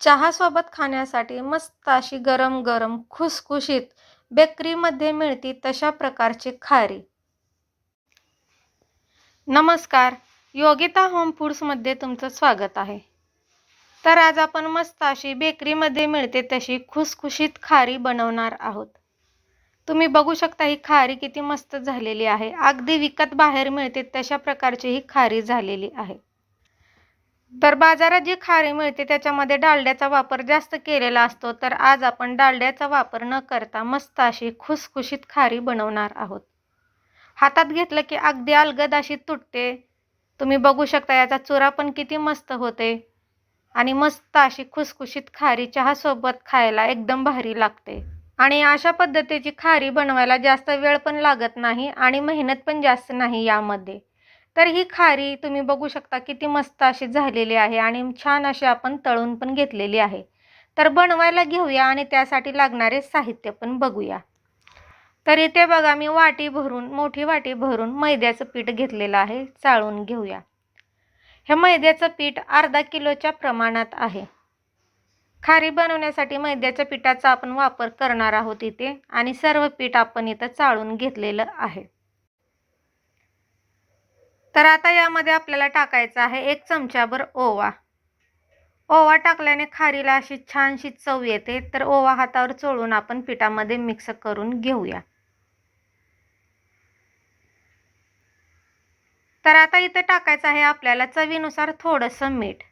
चहासोबत खाण्यासाठी मस्त अशी गरम गरम खुसखुशीत बेकरीमध्ये मिळती तशा प्रकारची खारी. नमस्कार योगिता होम फूड्समध्ये तुमचं स्वागत आहे. तर आज आपण मस्त अशी बेकरीमध्ये मिळते तशी खुसखुशीत खारी बनवणार आहोत. तुम्ही बघू शकता ही खारी किती मस्त झालेली आहे. अगदी विकत बाहेर मिळते तशा प्रकारची ही खारी झालेली आहे. तर बाजारात जी खारी मिळते त्याच्यामध्ये डालड्याचा वापर जास्त केलेला असतो. तर आज आपण डालड्याचा वापर न करता मस्त अशी खुसखुशीत खारी बनवणार आहोत. हातात घेतलं की अगदी अलगद अशी तुटते. तुम्ही बघू शकता याचा चुरा पण किती मस्त होते. आणि मस्त अशी खुसखुशीत खारी चहासोबत खायला एकदम भारी लागते. आणि अशा पद्धतीची खारी बनवायला जास्त वेळ पण लागत नाही आणि मेहनत पण जास्त नाही यामध्ये. तर ही खारी तुम्ही बघू शकता किती मस्त अशी झालेली आहे आणि छान अशी आपण तळून पण घेतलेली आहे. तर बनवायला घेऊया आणि त्यासाठी लागणारे साहित्य पण बघूया. तर इथे बघा मी वाटी भरून मोठी वाटी भरून मैद्याचं पीठ घेतलेलं आहे चाळून घेऊया. हे मैद्याचं पीठ अर्धा किलोच्या प्रमाणात आहे. खारी बनवण्यासाठी मैद्याच्या पिठाचा आपण वापर करणार आहोत इथे आणि सर्व पीठ आपण इथं चाळून घेतलेलं आहे. तर आता यामध्ये आपल्याला टाकायचं आहे एक चमचाभर ओवा. ओवा टाकल्याने खारीला अशी छानशी चव येते. तर ओवा हातावर चोळून आपण पिठामध्ये मिक्स करून घेऊया. तर आता इथं टाकायचं आहे आपल्याला चवीनुसार थोडंसं मीठ.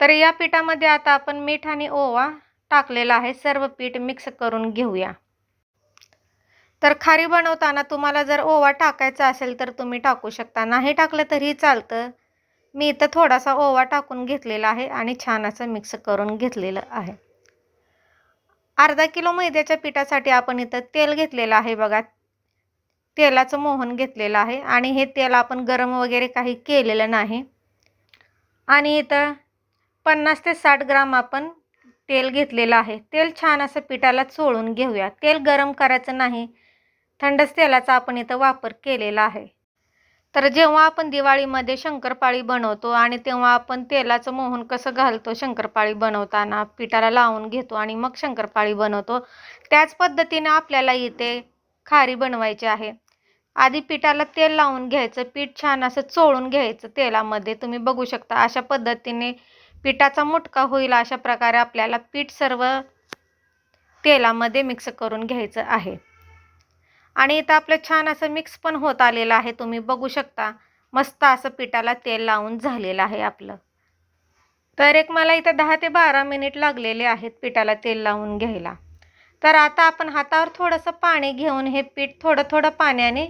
तर या पिठामध्ये आता आपण मीठ आणि ओवा टाकलेला आहे. सर्व पीठ मिक्स करून घेऊया. तर खारी बनवताना तुम्हाला जर ओवा टाकायचा असेल तर तुम्ही टाकू शकता. नाही टाकलं तरीही चालतं. मी इथं थोडासा ओवा टाकून घेतलेला आहे आणि छान असं मिक्स करून घेतलेलं आहे. अर्धा किलो मैद्याच्या पिठासाठी आपण इथं तेल घेतलेलं आहे बघा. तेलाचं मोहन घेतलेलं आहे आणि हे तेल आपण गरम वगैरे काही केलेलं नाही. आणि इथं पन्नास ते साठ ग्राम आपण तेल घेतलेलं आहे. तेल छान असं पिठाला चोळून घेऊया. तेल गरम करायचं नाही. थंडच तेलाचा आपण इथं वापर केलेला आहे. तर जेव्हा आपण दिवाळीमध्ये शंकरपाळी बनवतो आणि तेव्हा आपण तेलाचं मोहन कसं घालतो शंकरपाळी बनवताना? पिठाला लावून घेतो आणि मग शंकरपाळी बनवतो. त्याच पद्धतीने आपल्याला इथे खारी बनवायची आहे. आधी पिठाला तेल लावून घ्यायचं पीठ छान असं चोळून घ्यायचं तेलामध्ये. तुम्ही बघू शकता अशा पद्धतीने पिठाचा मुटका होईल अशा प्रकारे आपल्याला पीठ सर्व तेलामध्ये मिक्स करून घ्यायचं आहे. आणि इथं आपलं छान असं मिक्स पण होत आलेलं आहे तुम्ही बघू शकता. मस्त असं पिठाला तेल लावून झालेलं आहे आपलं. तर एक मला इथं दहा ते बारा मिनिट लागलेले आहेत पिठाला तेल लावून घ्यायला. तर आता आपण हातावर थोडंसं पाणी घेऊन हे पीठ थोडं थोडं पाण्याने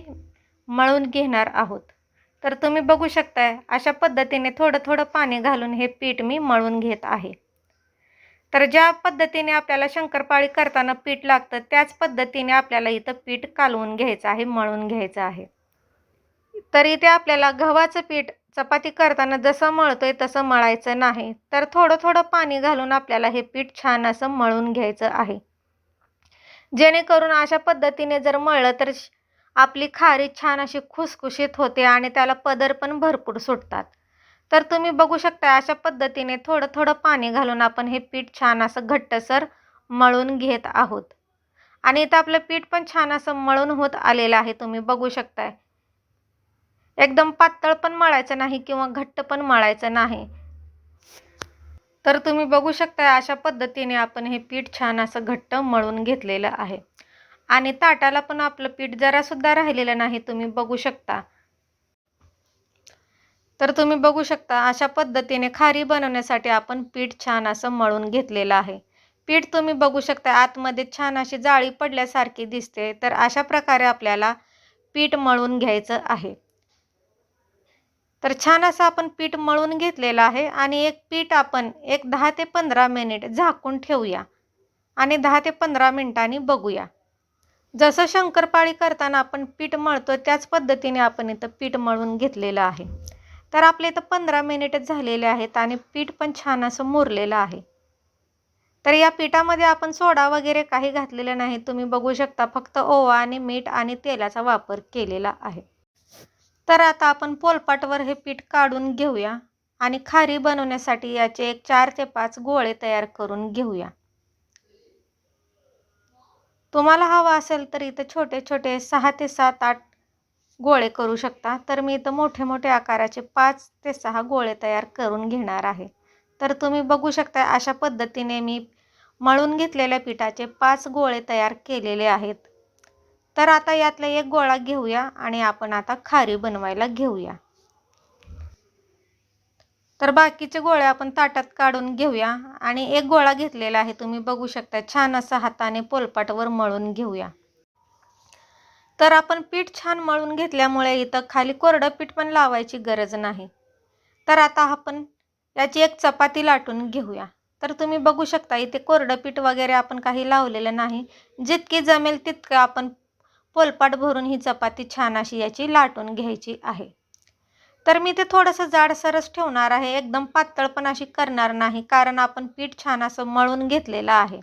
मळून घेणार आहोत. तर तुम्ही बघू शकताय अशा पद्धतीने थोडं थोडं पाणी घालून हे पीठ मी मळून घेत आहे. तर ज्या पद्धतीने आपल्याला शंकरपाळी करताना पीठ लागतं त्याच पद्धतीने आपल्याला इथं पीठ कालवून घ्यायचं आहे मळून घ्यायचं आहे. तर इथे आपल्याला गव्हाचं पीठ चपाती करताना जसं मळतोय तसं मळायचं नाही तर थोडं थोडं पाणी घालून आपल्याला हे पीठ छान असं मळून घ्यायचं आहे. जेणेकरून अशा पद्धतीने जर मळलं तर आपली खारी छान अशी खुसखुशीत होते आणि त्याला पदर पण भरपूर सुटतात. तर तुम्ही बघू शकता अशा पद्धतीने थोडं थोडं पाणी घालून आपण हे पीठ छान असं घट्टसर मळून घेत आहोत. आणि इथं आपलं पीठ पण छान असं मळून होत आलेलं आहे तुम्ही बघू शकताय. एकदम पातळ पण मळायचं नाही किंवा घट्ट पण मळायचं नाही. तर तुम्ही बघू शकता अशा पद्धतीने आपण हे पीठ छान असं घट्ट मळून घेतलेलं आहे. आणि ताटाला पण आपलं पीठ जरासुद्धा राहिलेलं नाही तुम्ही बघू शकता. तर तुम्ही बघू शकता अशा पद्धतीने खारी बनवण्यासाठी आपण पीठ छान असं मळून घेतलेलं आहे. पीठ तुम्ही बघू शकता आतमध्ये छान अशी जाळी पडल्यासारखी दिसते. तर अशा प्रकारे आपल्याला पीठ मळून घ्यायचं आहे. तर छान असं आपण पीठ मळून घेतलेलं आहे आणि एक पीठ आपण एक दहा ते पंधरा मिनिट झाकून ठेवूया आणि दहा ते पंधरा मिनिटांनी बघूया. जसं शंकरपाळी करताना आपण पीठ मळतो त्याच पद्धतीने आपण इथं पीठ मळून घेतलेलं आहे. तर आपले इथं पंधरा मिनिटच झालेले आहेत आणि पीठ पण छान असं मुरलेलं आहे. तर या पिठामध्ये आपण सोडा वगैरे काही घातलेलं नाही. तुम्ही बघू शकता फक्त ओवा आणि मीठ आणि तेलाचा वापर केलेला आहे. तर आता आपण पोलपाटवर हे पीठ काढून घेऊया आणि खारी बनवण्यासाठी याचे एक चार ते पाच गोळे तयार करून घेऊया. तुम्हाला हवा असेल तर इथं छोटे छोटे सहा ते सात आठ गोळे करू शकता तर मी इथं मोठे मोठे आकाराचे पाच ते सहा गोळे तयार करून घेणार आहे. तर तुम्ही बघू शकता अशा पद्धतीने मी मळून घेतलेल्या पिठाचे पाच गोळे तयार केलेले आहेत. तर आता यातला एक गोळा घेऊया आणि आपण आता खारी बनवायला घेऊया. तर बाकीचे गोळे आपण ताटात काढून घेऊया आणि एक गोळा घेतलेला आहे तुम्ही बघू शकता छान असं हाताने पोलपाटवर मळून घेऊया. तर आपण पीठ छान मळून घेतल्यामुळे इथं खाली कोरडं पीठ पण लावायची गरज नाही. तर आता आपण याची एक चपाती लाटून घेऊया. तर तुम्ही बघू शकता इथे कोरडं पीठ वगैरे आपण काही लावलेलं नाही. जितकी जमेल तितकं आपण पोलपाट भरून ही चपाती छान अशी याची लाटून घ्यायची आहे. तर मी ते थोडंसं जाडसरच ठेवणार आहे. एकदम पातळ पण अशी करणार नाही कारण आपण पीठ छान असं मळून घेतलेलं आहे.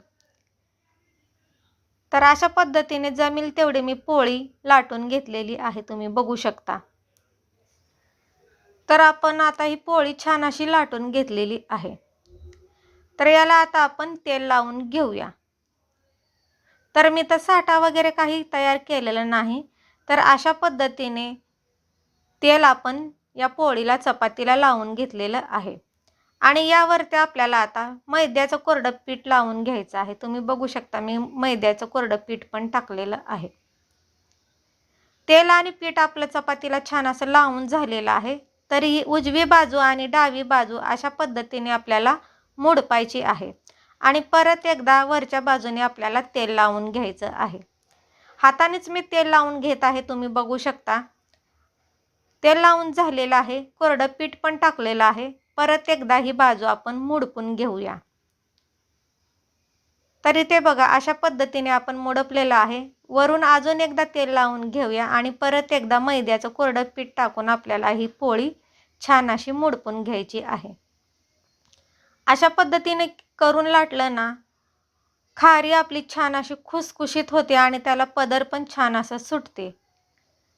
तर अशा पद्धतीने जमेल तेवढी मी पोळी लाटून घेतलेली आहे तुम्ही बघू शकता. तर आपण आता ही पोळी छान अशी लाटून घेतलेली आहे. तर याला आता आपण तेल लावून घेऊया. तर मी तर साठा वगैरे काही तयार केलेलं नाही. तर अशा पद्धतीने तेल आपण या पोळीला चपातीला लावून घेतलेलं आहे. आणि यावरती आपल्याला आता मैद्याचं कोरडं पीठ लावून घ्यायचं आहे. तुम्ही बघू शकता मी मैद्याचं कोरडं पीठ पण टाकलेलं आहे. तेल आणि पीठ आपलं चपातीला छान असं लावून झालेलं आहे. तरी उजवी बाजू आणि डावी बाजू अशा पद्धतीने आपल्याला मोडपायची आहे. आणि परत एकदा वरच्या बाजूने आपल्याला तेल लावून घ्यायचं आहे. हातानेच मी तेल लावून घेत आहे तुम्ही बघू शकता. तेल लावून झालेलं आहे कोरडं पीठ पण टाकलेलं आहे. परत एकदा ही बाजू आपण मुडपून घेऊया. तरी ते बघा अशा पद्धतीने आपण मुडपलेलं आहे. वरून अजून एकदा तेल लावून घेऊया आणि परत एकदा मैद्याचं कोरडं पीठ टाकून आपल्याला ही पोळी छान अशी मुडपून घ्यायची आहे. अशा पद्धतीने करून लाटलं ना खारी आपली छान अशी खुसखुशीत होते आणि त्याला पदर पण छान असं सुटते.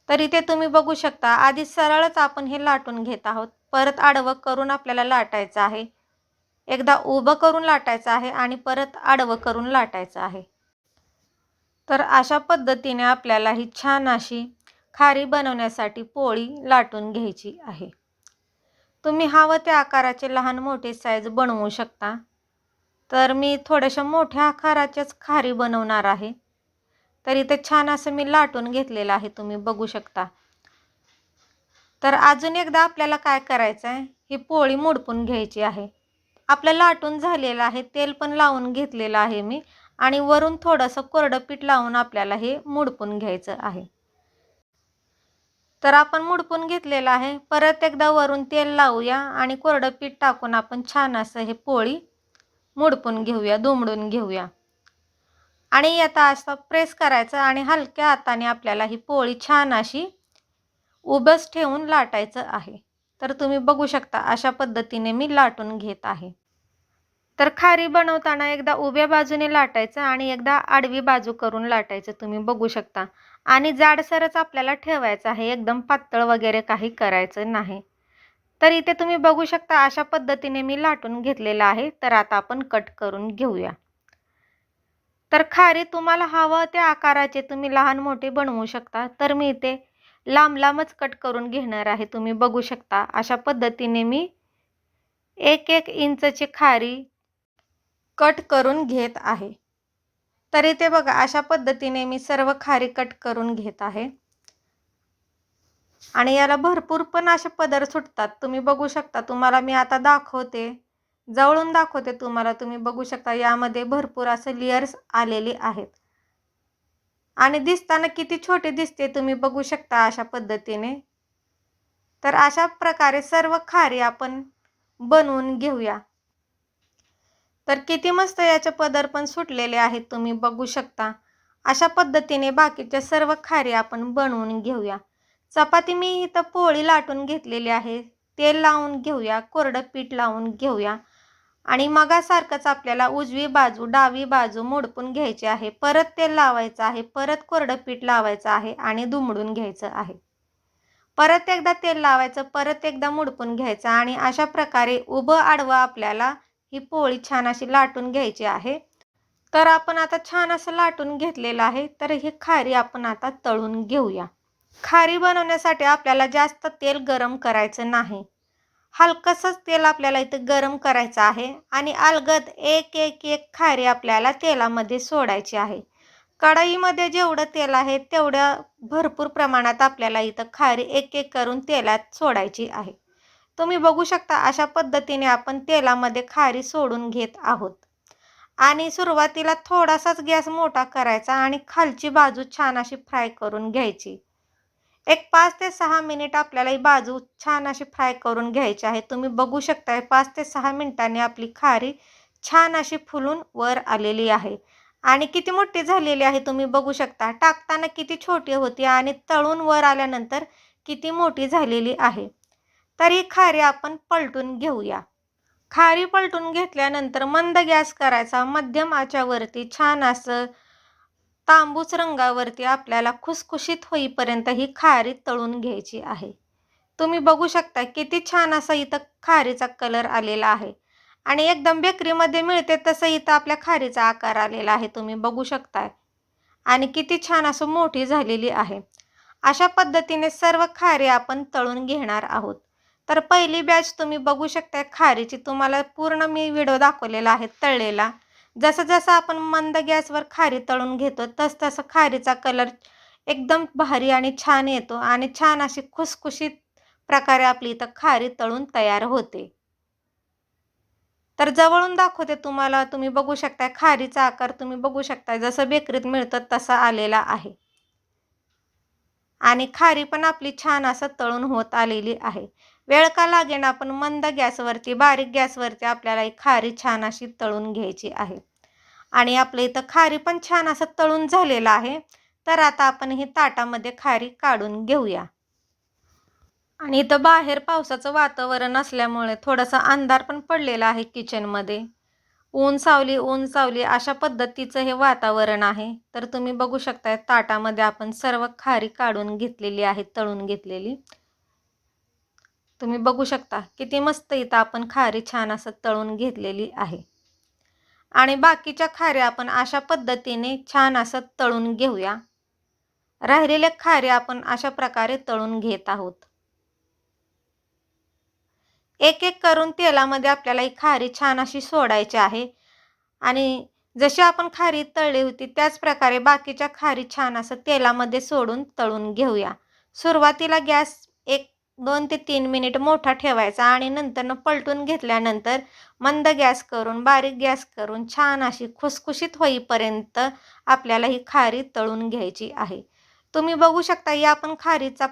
तरी ते तुम्ही बघू शकता आधी सरळच आपण हे लाटून घेत आहोत. परत आडवं करून आपल्याला लाटायचं आहे. एकदा उभं करून लाटायचं आहे आणि परत आडवं करून लाटायचं आहे. तर अशा पद्धतीने आपल्याला ही छान अशी खारी बनवण्यासाठी पोळी लाटून घ्यायची आहे. तुम्ही हवं त्या आकाराचे लहान मोठे साईज बनवू शकता. तर मी थोड्याशा मोठ्या आकाराच्याच खारी बनवणार आहे. तर इथे छान असं मी लाटून घेतलेलं आहे तुम्ही बघू शकता. तर अजून एकदा आपल्याला काय करायचं आहे ही पोळी मोडपून घ्यायची आहे. आपलं लाटून झालेलं आहे तेल पण लावून घेतलेलं आहे मी आणि वरून थोडंसं कोरडं पीठ लावून आपल्याला हे मुडपून घ्यायचं आहे. तर आपण मुडपून घेतलेलं आहे. परत एकदा वरून तेल लावूया आणि कोरडं पीठ टाकून आपण छान असं हे पोळी मुडपून घेऊया दुमडून घेऊया. आणि आता असं प्रेस करायचं आणि हलक्या हाताने आपल्याला ही पोळी छान अशी उभंच ठेवून लाटायचं आहे. तर तुम्ही बघू शकता अशा पद्धतीने मी लाटून घेत आहे. तर खारी बनवताना एकदा उभ्या बाजूने लाटायचं आणि एकदा आडवी बाजू करून लाटायचं तुम्ही बघू शकता. आणि जाडसरच आपल्याला ठेवायचं आहे एकदम पातळ वगैरे काही करायचं नाही. तर इथे तुम्ही बघू शकता अशा पद्धतीने मी लाटून घेतलेलं आहे. तर आता आपण कट करून घेऊया. तर खारी तुम्हाला हवं त्या आकाराचे तुम्ही लहान मोठे बनवू शकता. तर मी इथे लांब लांबच कट करून घेणार आहे. तुम्ही बघू शकता. अशा पद्धतीने मी एक एक इंचची खारी कट करून घेत आहे. तर इथे बघा अशा पद्धतीने मी सर्व खारी कट करून घेत आहे. आणि याला भरपूर पण असे पदर सुटतात. तुम्ही बघू शकता. तुम्हाला मी आता दाखवते. जवळून दाखवते तुम्हाला. तुम्ही बघू शकता. यामध्ये भरपूर असे लेयर्स आलेले आहेत. आणि दिसताना किती छोटे दिसते तुम्ही बघू शकता अशा पद्धतीने. तर अशा प्रकारे सर्व खारी आपण बनवून घेऊया. तर किती मस्त याचे पदर पण सुटलेले आहेत तुम्ही बघू शकता. अशा पद्धतीने बाकीच्या सर्व खारी आपण बनवून घेऊया. चपाती मी इथं पोळी लाटून घेतलेली आहे. तेल लावून घेऊया कोरडं पीठ लावून घेऊया. आणि मगासारखंच आपल्याला उजवी बाजू डावी बाजू मोडपून घ्यायची आहे. परत तेल लावायचं आहे. परत कोरडं पीठ लावायचं आहे आणि दुमडून घ्यायचं आहे. परत एकदा तेल लावायचं परत एकदा मुडपून घ्यायचं आणि अशा प्रकारे उभं आडवं आपल्याला ही पोळी छान अशी लाटून घ्यायची आहे. तर आपण आता छान असं लाटून घेतलेलं आहे. तर ही खारी आपण आता तळून घेऊया. खारी बनवण्यासाठी आपल्याला जास्त तेल गरम करायचं नाही. हलकंसंच तेल आपल्याला इथं गरम करायचं आहे आणि अलगद एक एक एक खारी आपल्याला तेलामध्ये सोडायची आहे. कढईमध्ये जेवढं तेल आहे तेवढ्या भरपूर प्रमाणात आपल्याला इथं खारी एक एक करून तेलात सोडायची आहे. तुम्ही बघू शकता अशा पद्धतीने आपण तेलामध्ये खारी सोडून घेत आहोत. आणि सुरुवातीला थोडासाच गॅस मोठा करायचा आणि खालची बाजू छान अशी फ्राय करून घ्यायची. एक पाच ते सहा मिनिट आपल्याला ही बाजू छान अशी फ्राय करून घ्यायची आहे. तुम्ही बघू शकताय पाच ते सहा मिनिटांनी आपली खारी छान अशी फुलून वर आलेली आहे. आणि किती मोठी झालेली आहे तुम्ही बघू शकता. टाकताना किती छोटी होती आणि तळून वर आल्यानंतर किती मोठी झालेली आहे. तर ही खारी आपण पलटून घेऊया. खारी पलटून घेतल्यानंतर मंद गॅस करायचा. मध्यम आच्यावरती छान असं तांबूस रंगावरती आपल्याला खुसखुशीत होईपर्यंत ही खारी तळून घ्यायची आहे. तुम्ही बघू शकता किती छान असा इथं खारीचा कलर आलेला आहे. आणि एकदम बेकरीमध्ये मिळते तसं इथं आपल्या खारीचा आकार आलेला आहे तुम्ही बघू शकताय. आणि किती छान असं मोठी झालेली आहे. अशा पद्धतीने सर्व खारी आपण तळून घेणार आहोत. तर पहिली बॅच तुम्ही बघू शकता खारीची. तुम्हाला पूर्ण मी व्हिडिओ दाखवलेला आहे तळलेला. जसं जसं आपण मंद गॅसवर खारी तळून घेतो तस तसं खारीचा कलर एकदम भारी आणि छान येतो आणि छान अशी खुसखुशीत प्रकारे आपली इथं खारी तळून तयार होते. तर जवळून दाखवते तुम्हाला तुम्ही बघू शकता खारीचा आकार तुम्ही बघू शकता जसं बेकरीत मिळतं तसा आलेला आहे. आणि खारी पण आपली छान असं तळून होत आलेली आहे. वेळ का लागेना आपण मंद गॅसवरती बारीक गॅसवरती आपल्याला ही खारी छान अशी तळून घ्यायची आहे. आणि आपलं इथं खारी पण छान असं तळून झालेलं आहे तर आता आपण ही ताटामध्ये खारी काढून घेऊया. आणि इथं बाहेर पावसाचं वातावरण असल्यामुळे थोडासा अंधार पण पडलेला आहे किचनमध्ये. ऊन सावली ऊन सावली अशा पद्धतीचं हे वातावरण आहे. तर तुम्ही बघू शकताय ताटामध्ये आपण सर्व खारी काढून घेतलेली आहे तळून घेतलेली. तुम्ही बघू शकता किती मस्त इथं आपण खारी छान असं तळून घेतलेली आहे. आणि बाकीच्या खाऱ्या आपण अशा पद्धतीने छान असं तळून घेऊया. राहिलेल्या खाऱ्या आपण अशा प्रकारे तळून घेत आहोत. एक एक करून तेलामध्ये आपल्याला ही खारी छान अशी सोडायची आहे. आणि जशी आपण खारी तळली होती त्याच प्रकारे बाकीच्या खारी छान असं तेलामध्ये सोडून तळून घेऊया. सुरुवातीला गॅस दोन ते तीन मिनिट मोठा ठेवायचा आणि नंतरनं पलटून घेतल्यानंतर मंद गॅस करून बारीक गॅस करून छान अशी खुसखुशीत होईपर्यंत आपल्याला ही खारी तळून घ्यायची आहे. तुम्ही बघू शकता या पण खारीचा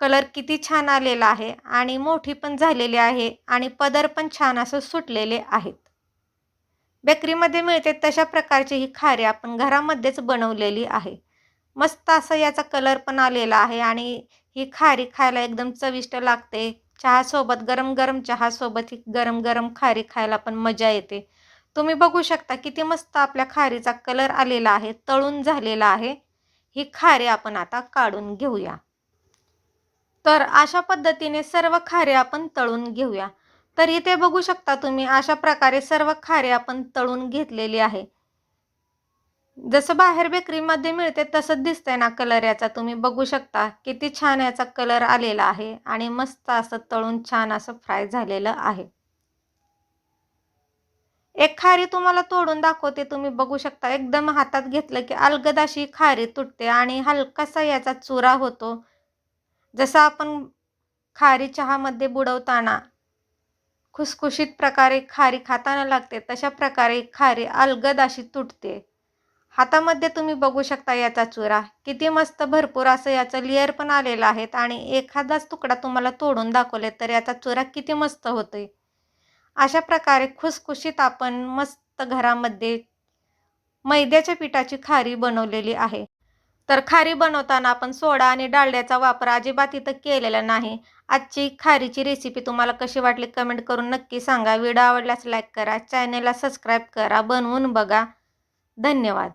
कलर किती छान आलेला आहे आणि मोठी पण झालेली आहे आणि पदर पण छान असं सुटलेले आहेत. बेकरीमध्ये मिळते तशा प्रकारची ही खारी आपण घरामध्येच बनवलेली आहे. मस्त असं याचा कलर पण आलेला आहे आणि ही खारी खायला एकदम चविष्ट लागते. चहासोबत गरम गरम चहासोबत ही गरम गरम खारी खायला पण मजा येते. तुम्ही बघू शकता किती मस्त आपल्या खारीचा कलर आलेला आहे तळून झालेला आहे. ही खारी आपण आता काढून घेऊया. तर अशा पद्धतीने सर्व खारे आपण तळून घेऊया. तर इथे बघू शकता तुम्ही अशा प्रकारे सर्व खारे आपण तळून घेतलेली आहे. जसं बाहेर बेकरीमध्ये मिळते तसंच दिसतंय ना कलर याचा. तुम्ही बघू शकता किती छान याचा कलर आलेला आहे आणि मस्त असं तळून छान असं फ्राय झालेलं आहे. एक खारी तुम्हाला तोडून दाखवते तुम्ही बघू शकता. एकदम हातात घेतलं की अलगद अशी खारी तुटते आणि हलकासा याचा चुरा होतो. जसं आपण खारी चहामध्ये बुडवताना खुसखुशीत प्रकारे खारी खाताना लागते तशा प्रकारे खारी अलगद अशी तुटते. हातामध्ये तुम्ही बघू शकता याचा चुरा. किती मस्त भरपूर असं याचं लेअर पण आलेलं आहेत आणि एखादाच तुकडा तुम्हाला तोडून दाखवले तर याचा चुरा किती मस्त होतोय. अशा प्रकारे खुसखुशीत आपण मस्त घरामध्ये मैद्याच्या पिठाची खारी बनवलेली आहे. तर खारी बनवताना आपण सोडा आणि डाळड्याचा वापर अजिबात इथं केलेला नाही. आजची खारीची रेसिपी तुम्हाला कशी वाटली कमेंट करून नक्की सांगा. व्हिडिओ आवडल्यास लाईक करा चॅनेलला सबस्क्राईब करा बनवून बघा. धन्यवाद.